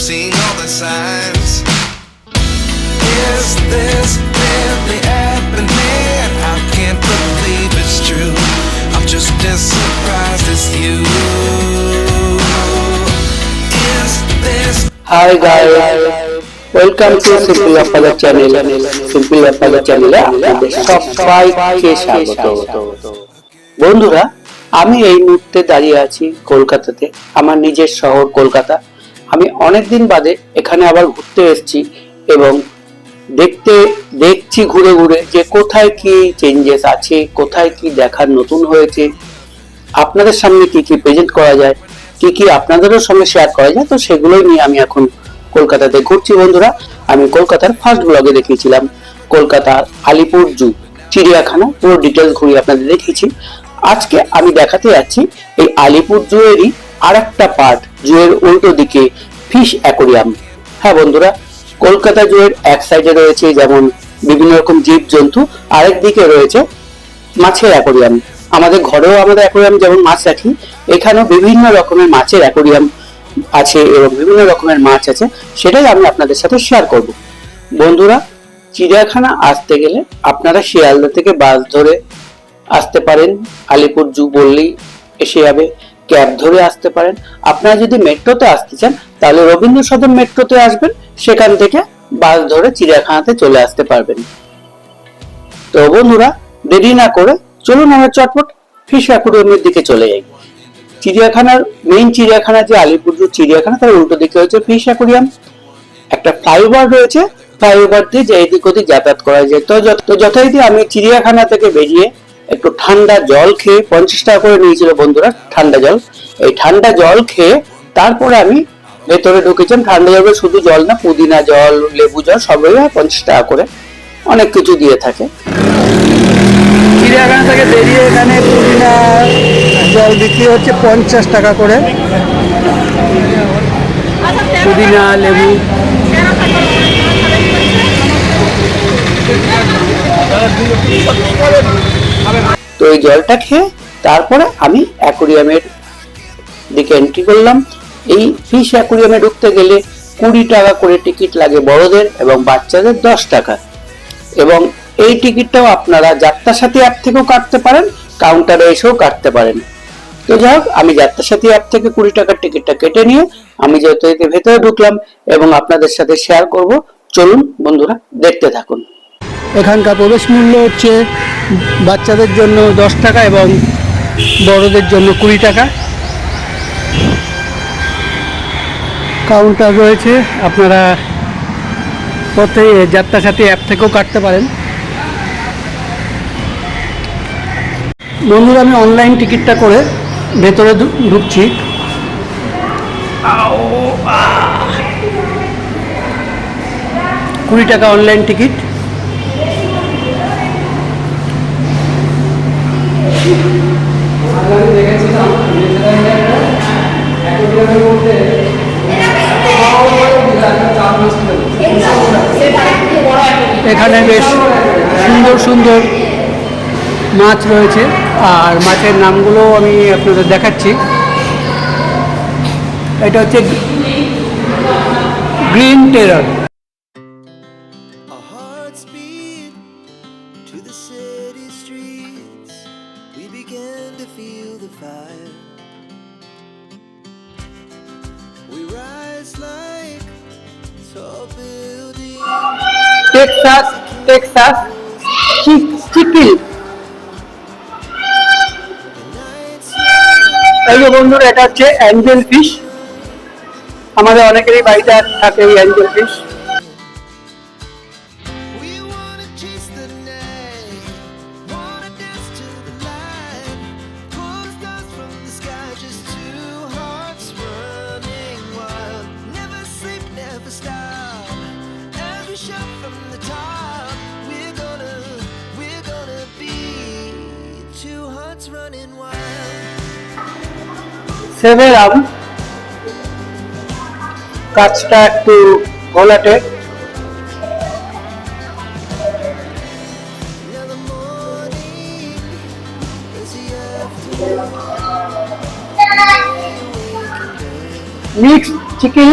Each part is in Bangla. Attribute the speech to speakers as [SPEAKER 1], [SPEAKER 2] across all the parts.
[SPEAKER 1] I'm seeing all the signs. Is this really happening? I can't believe it's true. I'm just as surprised as you. Is this
[SPEAKER 2] hi guys welcome to simple আপাদার channel simple আপাদার চ্যানেলে আপনাদের সবাইকে স্বাগত বন্ধুরা আমি এই মুহূর্তে দাঁড়িয়ে আছি কলকাতাতে আমার নিজের শহর কলকাতা আমি অনেক দিন বাদে এখানে আবার ঘুরতে এসেছি এবং দেখতে, দেখছি ঘুরে ঘুরে যে কোথায় কি চেঞ্জেস আছে, কোথায় কি দেখার নতুন হয়েছে, আপনাদের সামনে কি কি প্রেজেন্ট করা যায়, কি কি আপনাদেরও সঙ্গে শেয়ার করা যায়, তো সেগুলোই নিয়ে আমি এখন কলকাতাতে ঘুরছি বন্ধুরা। আমি কলকাতার ফার্স্ট ব্লগে দেখিয়েছিলাম, কলকাতার আলিপুর জু, চিড়িয়াখানা, পুরো ডিটেলস ঘুরিয়ে আপনাদের দেখিয়েছি। আজকে আমি দেখাতে যাচ্ছি এই আলিপুর জুয়েরই আর একটা পার্ট জুয়ের উল্টো দিকে ফিশ অ্যাকোরিয়াম। হ্যাঁ বন্ধুরা, কলকাতা জুয়ের এক সাইডে রয়েছে যেমন বিভিন্ন রকম জীব জন্তু আরেক দিকে রয়েছে মাছের অ্যাকোরিয়াম। আমাদের ঘরেও আমাদের অ্যাকোরিয়াম যেমন মাছ রাখি, এখানেও বিভিন্ন রকমের মাছের অ্যাকোরিয়াম আছে এবং বিভিন্ন রকমের মাছ আছে, সেটাই আমি আপনাদের সাথে শেয়ার করব। বন্ধুরা, চিড়িয়াখানা আসতে গেলে আপনারা শিয়ালদা থেকে বাস ধরে আসতে পারেন। আলিপুর জু বললেই এসে যাবে। ক্যাব ধরে আসতে পারেন। আপনারা যদি মেট্রোতে আসতে চান, তাহলে রবীন্দ্র সদন মেট্রোতে আসবেন। সেখান থেকে বাস ধরে চিড়িয়াখানাতে চলে আসতে পারবেন। তো বন্ধুরা, দেরি না করে চলুন আমরা চটপট ফিশ অ্যাকুরিয়ামের দিকে চলে যাই। চিড়িয়াখানার মেইন চিড়িয়াখানা যে আলিপুরদুর চিড়িয়াখানা, তার উল্টো দিকে হচ্ছে ফিশ অ্যাকুরিয়াম একটা ফ্লাইওভার রয়েছে। ফ্লাইওভার দিয়ে যে এদিক ওদিক যাতায়াত করা যায় তো যথারীতি আমি চিড়িয়াখানা থেকে বেরিয়ে একটু ঠান্ডা জল খেয়ে পঞ্চাশ টাকা করে নিয়েছিল বন্ধুরা, ঠান্ডা জল। এই ঠান্ডা জল খেয়ে তারপরে আমি ভেতরে ঢুকেছিলাম। ঠান্ডা জলে শুধু জল না, পুদিনা জল, লেবু জল সবই পঞ্চাশ টাকা করে অনেক কিছু দিয়ে থাকে।
[SPEAKER 3] চিড়িয়াখানা থেকে বেরিয়ে এখানে পুদিনা জল বিক্রি হচ্ছে পঞ্চাশ টাকা করে। পুদিনা, লেবু।
[SPEAKER 2] তো এই জলটা খেয়ে তারপরে আমি অ্যাকোরিয়ামের দিকে এন্ট্রি করলাম। এই ফিশ অ্যাকোরিয়ামে ঢুকতে গেলে কুড়ি টাকা করে টিকিট লাগে বড়দের এবং বাচ্চাদের দশ টাকা। এবং এই টিকিটটাও আপনারা যাত্রা সাথী অ্যাপ থেকেও কাটতে পারেন কাউন্টারে এসেও কাটতে পারেন। তো যাই হোক, আমি যাত্রা সাথী অ্যাপ থেকে কুড়ি টাকার টিকিটটা কেটে নিয়ে আমি যেহেতু ভেতরে ঢুকলাম এবং আপনাদের সাথে শেয়ার করব, চলুন বন্ধুরা দেখতে থাকুন।
[SPEAKER 3] এখানকার প্রবেশ মূল্য হচ্ছে বাচ্চাদের জন্য দশ টাকা এবং বড়দের জন্য কুড়ি টাকা। কাউন্টার রয়েছে, আপনারা পথে যাত্রা সাথী অ্যাপ থেকেও কাটতে পারেন। বন্ধুরা, আমি অনলাইন টিকিটটা করে ভেতরে ঢুকছি। কুড়ি টাকা অনলাইন টিকিট। এখানে বেশ সুন্দর সুন্দর মাছ রয়েছে। আর মাছের নামগুলো আমি আপনাদের দেখাচ্ছি। এটা হচ্ছে গ্রিন টেরার। টেক্সাস টেক্সাস চিকিল এই বন্ধুরা, এটা হচ্ছে অ্যাঞ্জেল ফিশ। আমাদের অনেকেরই বাড়িতে থাকে এই অ্যাঞ্জেল ফিশ। সেভেরাম কাজটা একটু ঘোলাটে
[SPEAKER 4] Now the morning is the afternoon. Mix chicken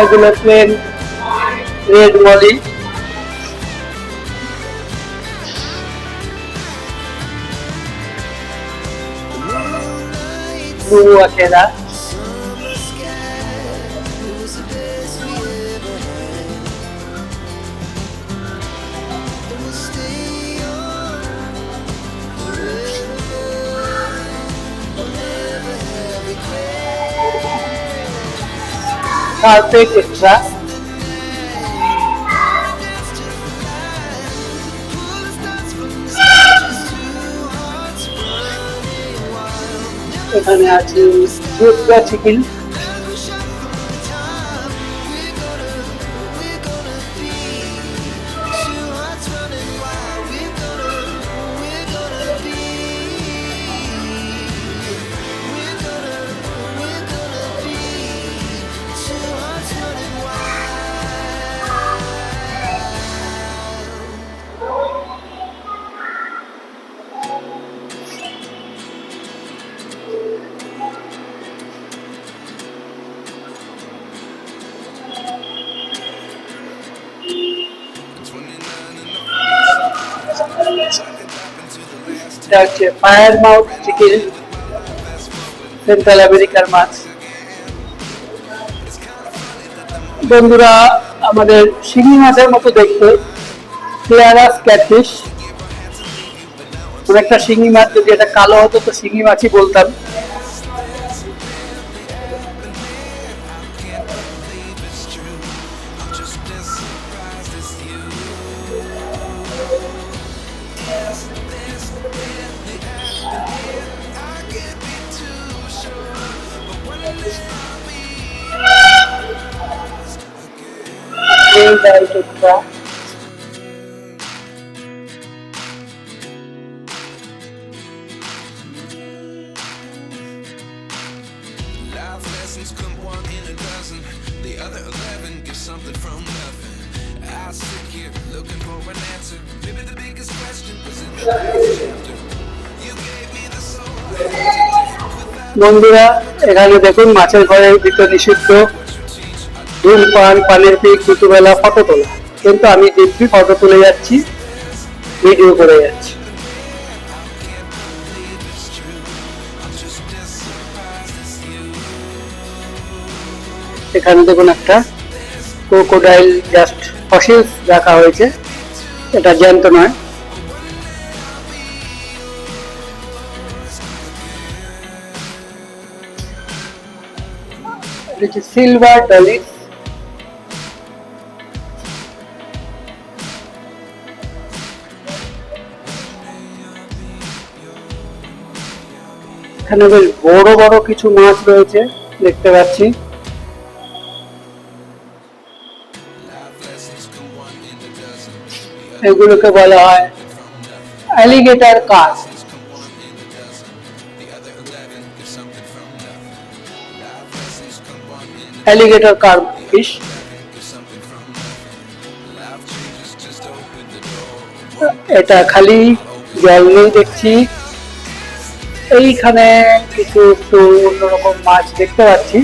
[SPEAKER 3] এগুলো plain red molly
[SPEAKER 4] Moonlight,
[SPEAKER 3] blue আছে
[SPEAKER 4] wild. Never
[SPEAKER 3] এখানে আছে চিকেন হচ্ছে ফায়ার মাউথ চিকেন সেন্ট্রাল আমেরিকার মাছ। বন্ধুরা, আমাদের শিঙি মাছের মতো দেখতে। Clarias catfish. একটা শিঙি মাছ, যদি এটা কালো হতো তো শিঙি মাছই বলতাম।
[SPEAKER 1] Lessons come one in a dozen. The other eleven get something from nothing. I sit here looking for an answer. Maybe the biggest question was in the last chapter. You gave me the soul
[SPEAKER 3] বন্ধুরা এখানে দেখুন মাছের ঘরের ভিতর নিষিদ্ধ ধূমপান পানের পিক দুপুরবেলা ফটো তোলা কিন্তু আমি দিব্যি ফটো তুলে যাচ্ছি ভিডিও করে যাচ্ছি এখানে দেখুন একটা ক্রোকোডাইল জাস্ট ফসিলস রাখা হয়েছে। এটা জ্যান্ত নয়। সিলভার ডলিস এখানে বেশ বড় বড় কিছু মাছ রয়েছে, দেখতে পাচ্ছি। এগুলোকে বলা হয় অ্যালিগেটার কাজ অ্যালিগেটর কার্ভ ফিশ এটা খালি জল নেই দেখছি। এইখানে কিছু একটু অন্যরকম মাছ দেখতে পাচ্ছি।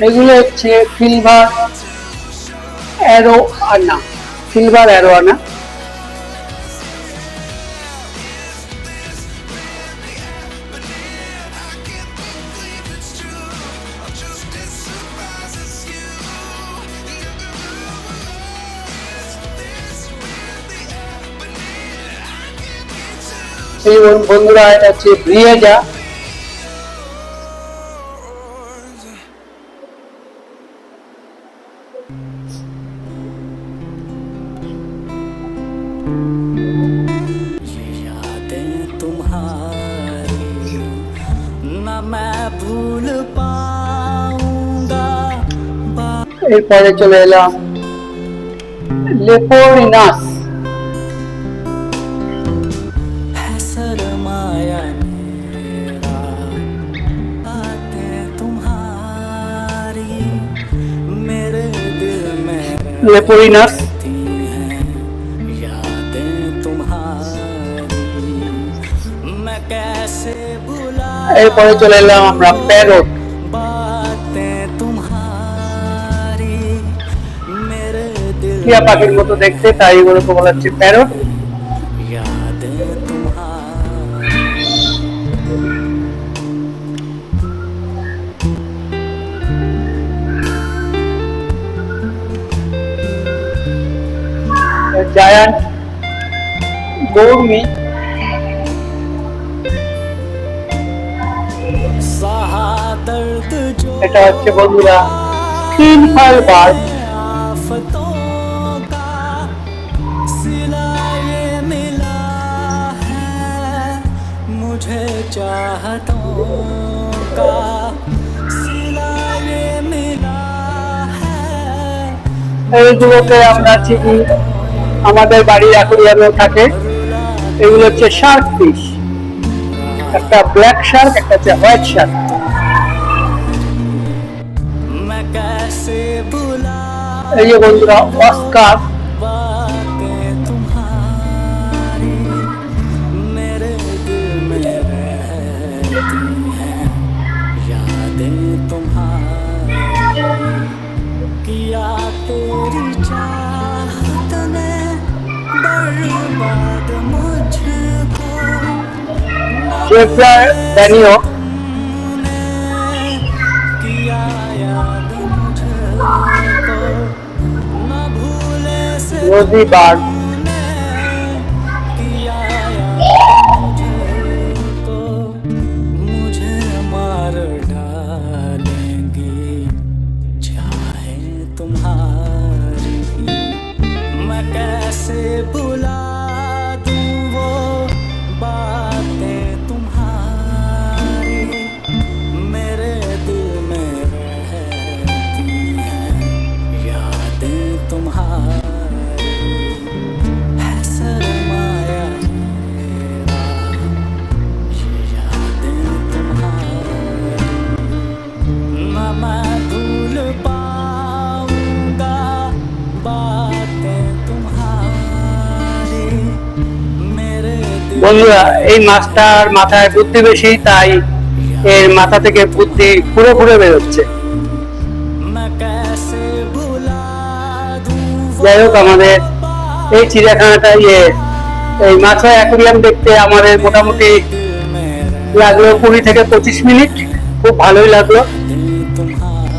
[SPEAKER 3] এগুলো হচ্ছে silver
[SPEAKER 5] arowana silver arowana বন্ধুরা এটা হচ্ছে ব্রিয়েজা পরে চলে এলাম। লেপোরিনাস লেপোরিনাস এরপরে চলে এলাম আমরা প্যারট। টিয়া পাখির মতো দেখতে তাই ওরকম বলা হচ্ছে প্যারট।
[SPEAKER 3] giant gourmet
[SPEAKER 5] এটা হচ্ছে বন্ধুরা স্ক্রিন ফাইল বার্ড
[SPEAKER 3] चाहतों का सिला ये मिला है
[SPEAKER 5] এইগুলোকে আমরা চিনি আমাদের বাড়ির অ্যাকুরিয়ামেও থাকে এগুলো হচ্ছে শার্ক ফিশ একটা ব্ল্যাক শার্ক একটা হচ্ছে হোয়াইট শার্ক
[SPEAKER 3] मैं कैसे भुला
[SPEAKER 5] এই যে বন্ধুরা oscar
[SPEAKER 3] reply Danny Ho.
[SPEAKER 5] Rosie এই মাছটার মাথায় বুদ্ধি বেশি, তাই এর মাথা থেকে বুদ্ধি পুরো পুরো বেরোচ্ছে যাই হোক, আমাদের এই চিড়িয়াখানাটা ইয়ে এই মাছা অ্যাকোরিয়াম দেখতে আমাদের মোটামুটি লাগল কুড়ি থেকে পঁচিশ মিনিট। খুব ভালোই লাগল।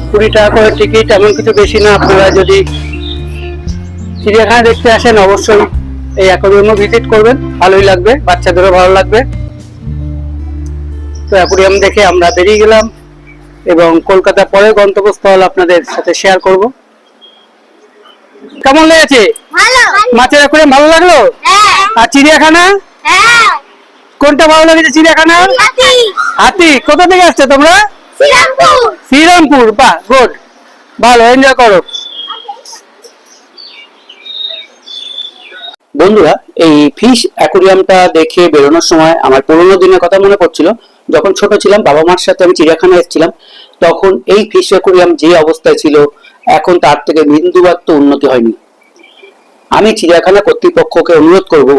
[SPEAKER 5] কুড়ি টাকা করে টিকিট এমন কিছু বেশি না, আপনারা যদি চিড়িয়াখানা দেখতে আসেন, অবশ্যই এই অ্যাকোরিয়ামও ভিজিট করবেন ভালোই লাগবে বাচ্চাদেরও ভালো লাগবে। তো অ্যাকোরিয়াম দেখে আমরা বেরিয়ে গেলাম এবং কলকাতা পরের গন্তব্যস্থল আপনাদের সাথে শেয়ার করব। কেমন লেগেছে?
[SPEAKER 6] ভালো।
[SPEAKER 5] মাছের অ্যাকোরিয়াম ভালো লাগল?
[SPEAKER 6] হ্যাঁ।
[SPEAKER 5] আর চিড়িয়াখানা?
[SPEAKER 6] হ্যাঁ।
[SPEAKER 5] কোনটা ভালো লেগেছে চিড়িয়াখানা?
[SPEAKER 6] হাতি।
[SPEAKER 5] হাতি। কোথা থেকে আসছে তোমরা?
[SPEAKER 6] শ্রীরামপুর।
[SPEAKER 5] শ্রীরামপুর। বাহ গুড ভালো এনজয় করো। বন্ধুরা, এই ফিশ অ্যাকুরিয়ামটা দেখে বেরোনোর সময় আমার পুরোনো দিনের কথা মনে পড়ছিল। যখন ছোট ছিলাম, বাবা মার সাথে আমি চিড়িয়াখানায় এসেছিলাম, তখন এই ফিশ অ্যাকুরিয়াম যে অবস্থায় ছিল, এখন তার থেকে বিন্দুমাত্র উন্নতি হয়নি। আমি চিড়িয়াখানা কর্তৃপক্ষকে অনুরোধ করব,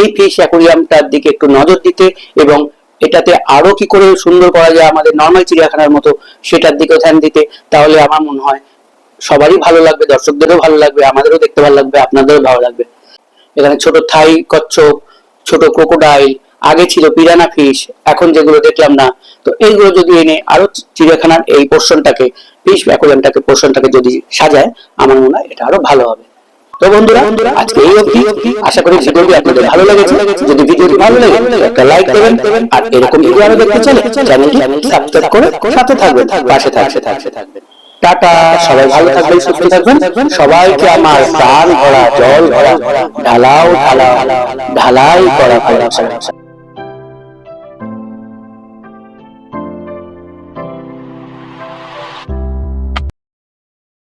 [SPEAKER 5] এই ফিশ অ্যাকুরিয়ামটার দিকে একটু নজর দিতে এবং এটাতে আরও কি করে সুন্দর করা যায় আমাদের নর্মাল চিড়িয়াখানার মতো, সেটার দিকে ধ্যান দিতে, তাহলে আমার মনে হয়
[SPEAKER 2] সবারই ভালো লাগবে, দর্শকদেরও ভালো লাগবে, আমাদেরও দেখতে ভালো লাগবে, আপনাদেরও ভালো লাগবে। এখানে ছোট থাই কচ্ছপ, ছোট ক্রোকোডাইল আগে ছিল পিরানা ফিশ এখন যেগুলো দেখলাম না। তো এইগুলো যদি এনে আরও চিড়িয়াখানার এই পোর্শনটাকে ফিশ অ্যাকোরিয়ামটাকে পোর্শনটাকে যদি সাজায়, আমার মনে হয় এটা আরও ভালো হবে। তো বন্ধুরা বন্ধুরা আজকে এই অবধি। আশা করি ভিডিওটি আপনাদের ভালো লেগেছে। যদি ভিডিওটি ভালো লাগে একটা লাইক দেবেন। আর এরকম ভিডিও আরও দেখতে চাইলে, চ্যানেলটি সাবস্ক্রাইব করে সাথে থাকবেন। পাশে থাকবে থাকবে থাকবেন। টাটা। সবাই ভালো থাকবেন সুস্থ থাকবেন। সবাইকে আমার ডাল ভরা জল ভরা ঢালাও ঢালাও ঢালাই করা করা